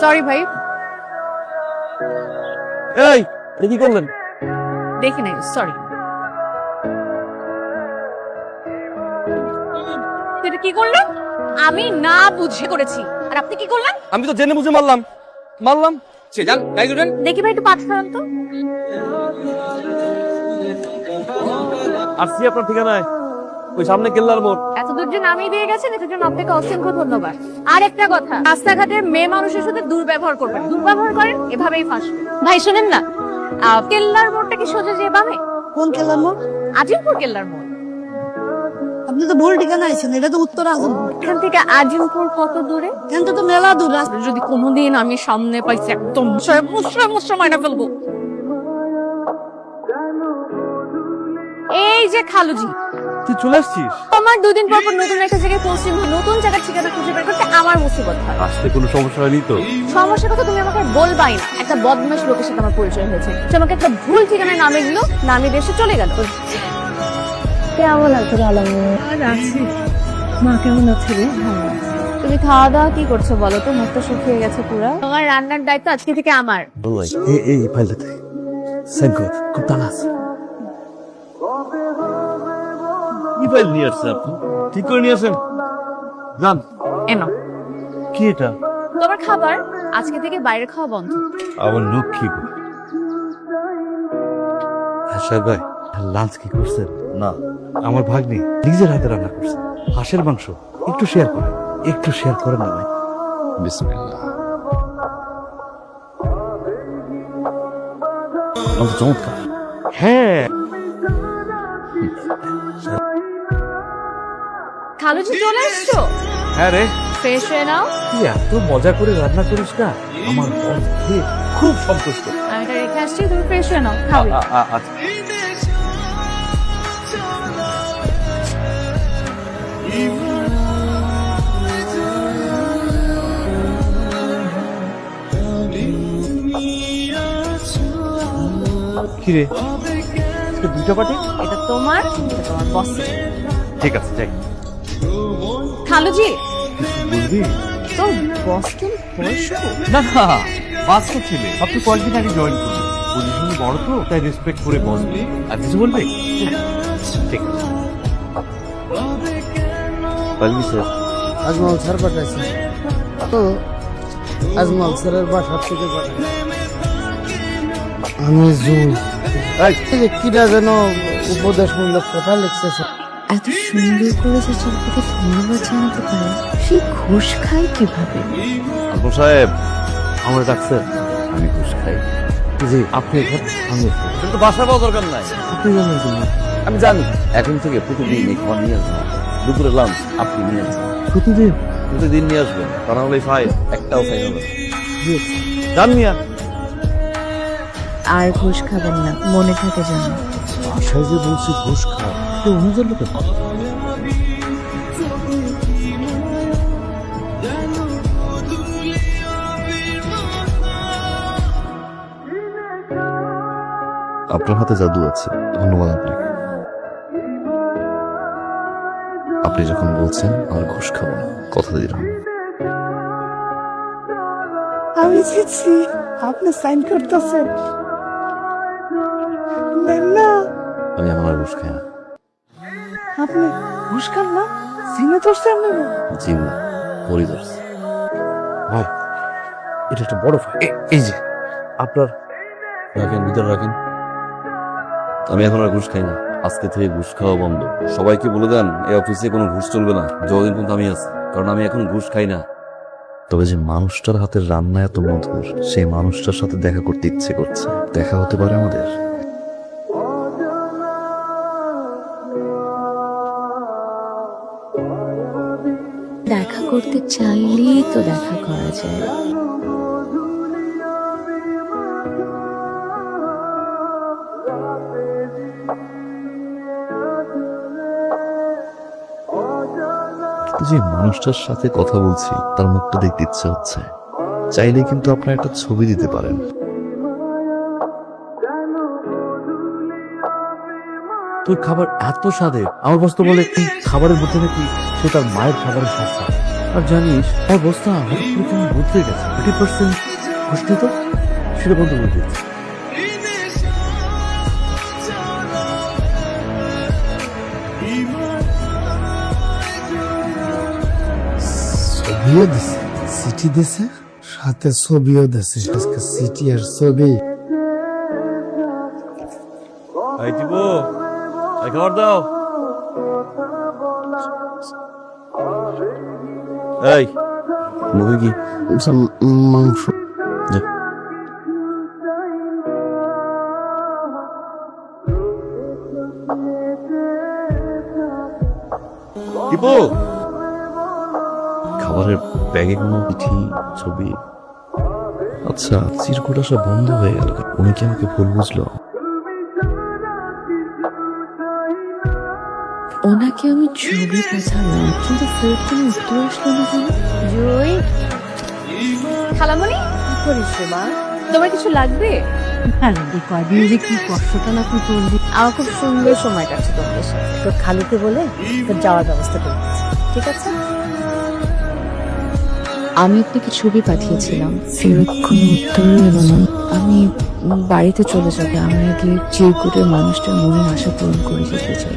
Sorry ভাই। এই কি করলেন? দেখি নাই সরি এটা কি করলেন আমি না বুঝে করেছি। আর আপনি কি করলেন? আমি তো জেনে বুঝে মারলাম। মারলাম? সে যান গাই করবেন দেখি ভাই একটু পাঠান তো। আসছি আপনার ঠিকানায়? ওই সামনে কেল্লার মোড়। এত দূর যে নামিয়ে দিয়ে গেছেন এটার জন্য আপনাকে অসংখ্য ধন্যবাদ। আর একটা কথা রাস্তাঘাটে মেয়ে মানুষের সাথে দুর্ব্যবহার করবেন। দুর্ব্যবহার করেন এভাবেই ফাঁসবে ভাই শোনেন না। আহ, কেল্লার মোড়টা কি সোজা যে বামে? কোন খেলার মোড়? আজিমপুর কেল্লার মোড়। আপনি তো ভুল ঠিকানা আইছেন এটা তো উত্তর আজমপুর এখান থেকে আজিমপুর কত দূরে? এখান তো মেলা দূর যদি কোনোদিন আমি সামনে পাইছি একদম মুসরা মুসরা মাইনা ফেলব। এই যে খালুজি তুই চলে আসছিস? আমার দুদিন পর পর নতুন একটা জায়গায় পৌঁছে নতুন জায়গার ঠিকানা খুঁজে বের করতে আমার মুসিবত হয়। আসতে কোনো সমস্যা হয়নি তো? সমস্যার কথা তুমি আমাকে বলবাই না। একটা বদমাশ লোকের সাথে আমার পরিচয় হয়েছে। সে আমাকে একটা ভুল ঠিকানায় নামে দিল নামে দেশে চলে গেল। কেমন আছে আছি? মা কেমন আছে রে? তুমি খাওয়া দাওয়া কি করছ বলো তো? মুখটা শুকিয়ে গেছে পুরো। তোমার রান্নার দায়িত্ব আজকে থেকে আমার। এই এই ফাইলটাতে। সাইন কর। খুব টানা ফাইল নিয়ে আসছেন আপনি। ঠিক করে নিয়ে আসেন। যান। এনো। কি এটা? তোমার খাবার আজকে থেকে বাইরে খাওয়া বন্ধ। আমার লক্ষ্মী হ্যাঁ ভাই লাঞ্চ কি করছেন? না আমার ভাগ্নি নিজের হাতে রান্না করছে। হাঁসের মাংস একটু শেয়ার করেন একটু শেয়ার করেন না ভাই। বিসমিল্লাহ। চমৎকার। হ্যাঁ খালুজি চলে এসছো? হ্যাঁ রে। ফ্রেশ হয়ে নাও। তুই এত মজা করে রান্না করিস না? আমার মন খেয়ে খুব সন্তুষ্ট। আমি এটা রেখে আসছি তুমি ফ্রেশ হয়ে নাও খাবে। আচ্ছা। কিরে আজকে দুইটা পার্টি? এটা তোমার এটা তোমার বস ঠিক আছে যাই। খালুজি বুঝবি তো বস তুমি বয়স্ক না না বাস্তব ছেলে। আপনি কয়েকদিন আগে জয়েন করুন পজিশন বড় তো তাই রেসপেক্ট করে বসবে আর কিছু বলবে? ঠিক আছে। পারবি স্যার আজমল স্যার পাঠাইছে। তো আজমল স্যারের বাসার থেকে পাঠাইছে। আমি যে যেন উপদেশমূলক কথা লিখতেছে এত সুন্দর করে যে চোখকে ধন্যবাদ জানাতে পারে সেই ঘুষ খায় কীভাবে? আবু সাহেব আমরা ডাকছেন আমি ঘুষ খাই। জি আপনি এখানে আমি কিন্তু বাসা পাওয়া দরকার নাই। আপনি জানেন তুমি আমি জানি এখন থেকে প্রতিদিন এই খাবার নিয়ে আসব দুপুরে লাঞ্চ আপনি নিয়ে আসবেন। প্রতিদিন? প্রতিদিন নিয়ে আসবেন। তা না হলে ফাইল একটাও ফাইল হবে। জান মিয়া। আর ঘুষ খাবেন না মনে থাকে যেন। বাসায় যে বলছি ঘুষ খা কেউ অনুযায়ী লোকে আপনার হাতে জাদু আছে ধন্যবাদ আপনাকে। আপনি যখন বলছেন আর ঘুষ খাব না কথা দিলাম আমি জিতছি আপনি সাইন করতেছেন। না। আমি এখন আর ঘুষ খাই না আপনি খান না? সিনে ধরছে আপনি জি না পরিদর্শ ভাই এটা একটা বড় ফাইল। এই যে আপনার রাখেন ভিতরে রাখেন। আমি এখন আর ঘুষ খাই না আজকে থেকে ঘুষ খাওয়া বন্ধ। সবাইকে বলে দেন এই অফিসে কোনো ঘুষ চলবে না। যতদিন পর্যন্ত আমি আছি। কারণ আমি এখন ঘুষ খাই না। তবে যে মানুষটার হাতের রান্না এত মধুর সেই মানুষটার সাথে দেখা করতে ইচ্ছে করছে। দেখা হতে পারে আমাদের। করতে চাইলেই তো দেখা করা যায়। যে মানুষটার সাথে কথা বলছি তার মুখটা দেখতে ইচ্ছে হচ্ছে। চাইলে কিন্তু আপনার একটা ছবি দিতে পারেন। তোর খাবার এত স্বাদে আমার বস্তু বলে খাবারের মধ্যে নাকি সে তার মায়ের খাবারের স্বাদ আর জানিস হঠাৎ বদলে গেছে। পার্সেন্ট সেটা বন্ধ করে ছবিও দিছে। চিঠি দিছে, সাথে ছবিও দিছে। আজকে চিঠি আর ছবি। দাও। এই। কি মাংস। টিপু খাবারের ব্যাগে কোনো চিঠি ছবি? আচ্ছা চিরকুট আসা বন্ধ হয়ে গেল। উনি কি আমাকে ভুল বুঝলো? ওনাকে আমি ছবি পাঠালাম কিন্তু ফের কোনো উত্তর আসলো না কেন? জুই। খালামণি? কি করিস মা? তোমার কিছু লাগবে? কয়দিন যে কি কষ্টটা না তুই করলি আমার খুব সুন্দর সময় কাটছে তোমাদের সাথে। তোর খালুকে বলে তোর যাওয়ার ব্যবস্থা করে ঠিক আছে? আমি আপনাকে ছবি পাঠিয়েছিলাম ফেরত কোনো উত্তরই এলো না। আমি বাড়িতে চলে যাবে আমি আগে চিরকুটের মানুষটার মনের আশা পূরণ করে যেতে চাই।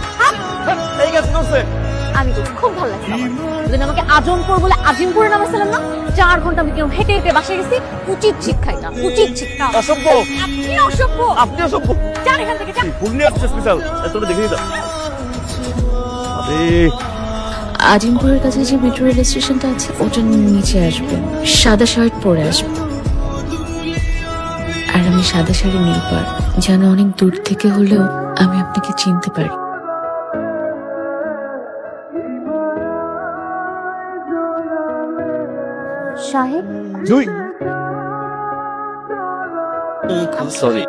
এই কাজ করছে আমি তো খুব ভালো লাগছে আমাকে আজমপুর বলে আজিমপুরে নামাইছিলাম না চার ঘণ্টা আমি কেউ হেঁটে হেঁটে বাসায় গেছি উচিত শিক্ষাই না উচিত শিক্ষা। অসভ্য। আপনি অসভ্য। আপনিও সভ্য যান এখান থেকে যান। আসছে স্পেশাল? তোরা দেখে আরে। আজিমপুরের কাছে যে মেট্রো রেল স্টেশনটা আছে ওটার নিচে আসবে। সাদা শার্ট পরে আসবে। আর আমি সাদা শাড়ি নীলপার যেন অনেক দূর থেকে হলেও আমি আপনাকে চিনতে পারি। সাহেব? জুই। সরি।